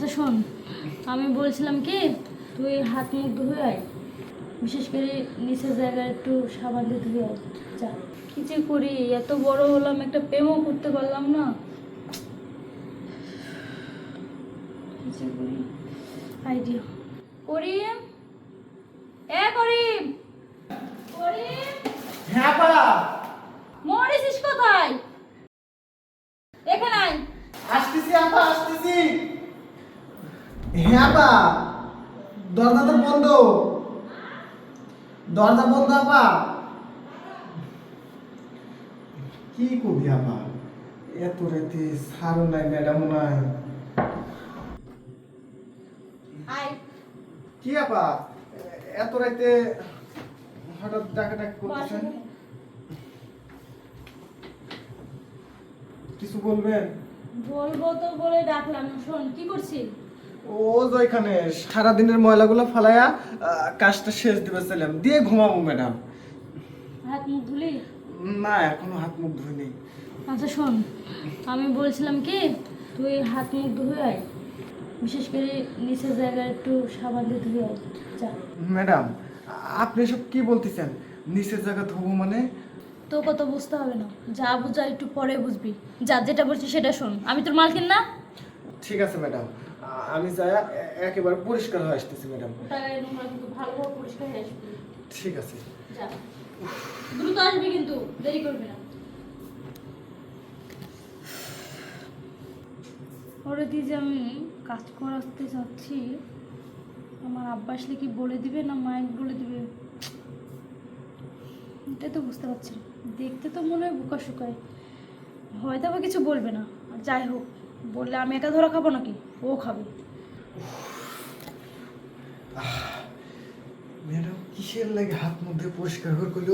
আচ্ছা শোন, আমি বলছিলাম কি, তুই হাত মুখ ধুয়ে আয়। বিশেষ করে নিচের জায়গায় একটু সাবান দিয়ে ধুয়ে আয়, যা। কি যে করি, এত বড় হলাম, একটা প্রেমও করতে পারলাম না। করি আইডিয়া করি এ করিম করিম হ্যাঁ পাড়া মরেছিস কোথায় এখানে আয় আসতেছি আপা আসতেছি হ্যাঁ আপা দরজা তো বন্ধ। দরজা বন্ধ আপা। কি কবি আপা এত রাতে সারও নাই ম্যাডামও নাই। কি আপা এত রাতে হঠাৎ ডাকা ডাক বস করতেছেন কিছু বলবেন? বলব তো বলে ডাকলাম শোন কি করছিস? ও তো এখানে সারাদিনের ময়লাগুলো ফালাইয়া কাজটা শেষ দিবে ছিলাম। দিয়ে ঘুমাবো ম্যাডাম। হাত মুখ ধুলি? না এখনও হাত মুখ ধুই নেই আচ্ছা শোন। আমি বলছিলাম কি তুই হাত মুখ ধুয়ে আয়। বিশেষ করে নিচের জায়গায় একটু সাবান দিয়ে ধুয়ে আয়। যা। ম্যাডাম আপনি সব কি বলতেছেন? নিচের জায়গা ধুবো মানে? তো কত বুঝতে হবে না। যা বুঝা একটু পরে বুঝবি। যা যেটা বলছি সেটা শোন। আমি তোর মালকিন না? ঠিক আছে ম্যাডাম। আমি যাই একেবারে পরিষ্কার হয়ে আসতেছি ম্যাডাম। হয়ে ঠিক আছে। যা। দ্রুত আসবি কিন্তু দেরি করবি না। ওরে দিয়ে যে আমি কাজ করাতে চাচ্ছি আমার আব্বা আসলে কি বলে দিবে না মায়ের বলে দিবে? এটাই তো বুঝতে পারছি না। দেখতে তো মনে হয় বোকা শুকায়। হয়তো আবার কিছু বলবে না। আর যাই হোক। বললে আমি একা ধরা খাব নাকি? ও খাবে। ম্যাডাম কিসের লাগে হাত মধ্যে পরিষ্কার করে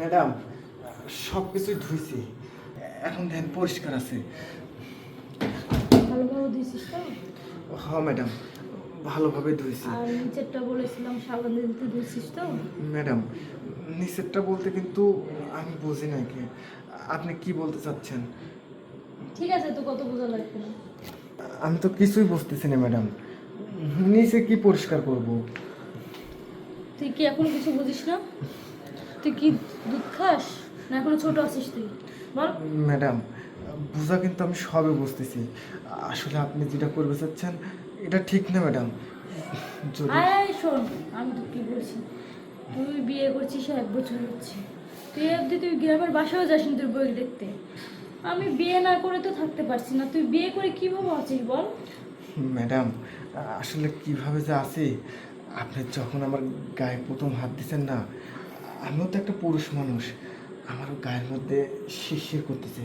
ম্যাডাম সব কিছুই ধুইছি। এখন ধ্যান পরিষ্কার আছে। ভালোভাবে দিয়েছিস তো? হ্যাঁ ম্যাডাম। ভালোভাবে ধুইছি। আর নিচেরটা বলেছিলাম সাবান দিতে দিয়েছিস তো? ম্যাডাম নিচেরটা বলতে কিন্তু আমি বুঝি না কি। আপনি কি বলতে চাচ্ছেন? ঠিক আছে তো কত বোঝা লাগবে না। আমি তো কিছুই বুঝতেছি না ম্যাডাম। নিচে কি পরিষ্কার করব? তুই কি এখন কিছু বুঝিস না? তুই কি দুধ খাস? না এখনও ছোট আছিস তুই? বল। ম্যাডাম বুঝা কিন্তু আমি সবে বুঝতেছি। আসলে আপনি যেটা করবে চাচ্ছেন এটা ঠিক না ম্যাডাম আয় শোন আমি তো কি বলছি? তুই বিয়ে করছিস এক বছর হচ্ছে। তুই অবধি তুই গ্রামের বাসাও যাসনি তোর বই দেখতে। আমি বিয়ে না করে তো থাকতে পারছি না। তুই বিয়ে করে কীভাবে আছিস বল? ম্যাডাম আসলে কীভাবে যে আছি? আপনি যখন আমার গায়ে প্রথম হাত দিচ্ছেন না আমিও তো একটা পুরুষ মানুষ। আমারও গায়ের মধ্যে শিরশির করতেছে।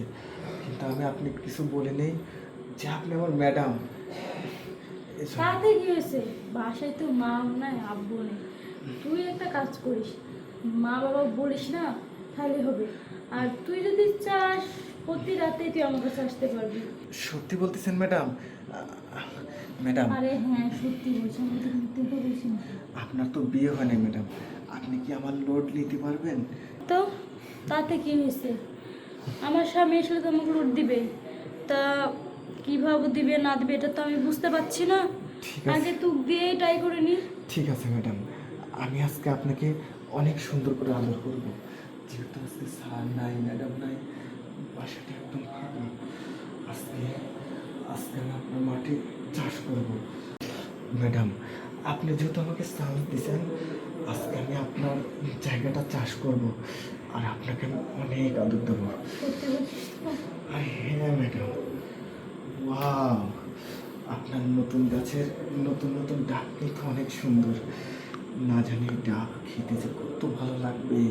কিন্তু আমি আপনি কিছু বলে নেই যে আপনি আমার ম্যাডাম তাতে কি হয়েছে? বাসায় তো মা নাই আব্বু নেই। তুই একটা কাজ করিস। মা বাবা বলিস না তাহলে হবে। আর তুই যদি চাস প্রতি রাতে তুই আমার কাছে আসতে পারবি। সত্যি বলতেছেন ম্যাডাম? ম্যাডাম। আরে হ্যাঁ সত্যি বলছি আমি তো মিথ্যে তো বলছি না। আপনার তো বিয়ে হয় নাই ম্যাডাম। আপনি কি আমার লোড নিতে পারবেন? তো তাতে কি হয়েছে? আমার স্বামী আসলে তো আমাকে লোড দিবে। তা কীভাবে দিবে না দিবে এটা তো আমি বুঝতে পারছি না। আগে তুই দিয়ে ট্রাই করে নি। ঠিক আছে ম্যাডাম আমি আজকে আপনাকে অনেক সুন্দর করে আদর করব। যেহেতু আজকে স্যার নাই ম্যাডাম নাই বাসাটা একদম ফাঁকা আজকে আজকে আমি আপনার মাঠে চাষ করব। ম্যাডাম আপনি যেহেতু আমাকে চান্স দিয়েছেন আজকে আমি আপনার জায়গাটা চাষ করব আর আপনাকে আমি অনেক আদর দেবো। হ্যাঁ ম্যাডাম। ওয়াও আপনার নতুন গাছের নতুন নতুন ডাব কিন্তু অনেক সুন্দর। না জানি ডাব খেতে যে কত ভালো লাগবে।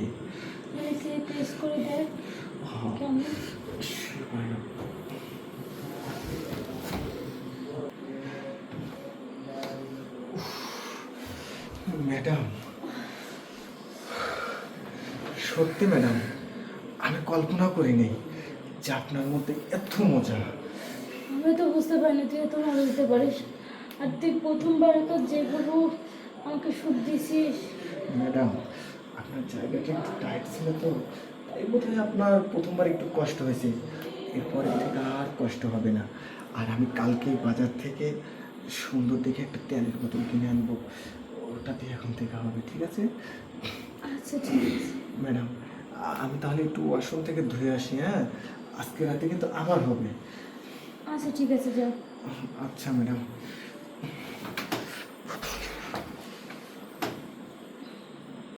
ম্যাডাম সত্যি ম্যাডাম আমি কল্পনা করিনি যে আপনার মধ্যে এত মজা। আমি তো বুঝতে পারিনি তুই এত ভালো দিতে পারিস। আর তুই প্রথমবার তো যেগুলো আমাকে সুদ দিছিস ম্যাডাম আপনার জায়গাটা একটু টাইট ছিল তো তাই বোধহয় আপনার প্রথমবার একটু কষ্ট হয়েছে। এরপরে থেকে আর কষ্ট হবে না। আর আমি কালকে বাজার থেকে সুন্দর দেখে একটা তেলের বোতল কিনে আনব। ওটা দিয়ে এখন থেকে হবে ঠিক আছে? আচ্ছা ঠিক আছে। ম্যাডাম আমি তাহলে একটু ওয়াশরুম থেকে ধুয়ে আসি হ্যাঁ? আজকে রাতে কিন্তু আবার হবে। আচ্ছা ঠিক আছে যাও। আচ্ছা ম্যাডাম।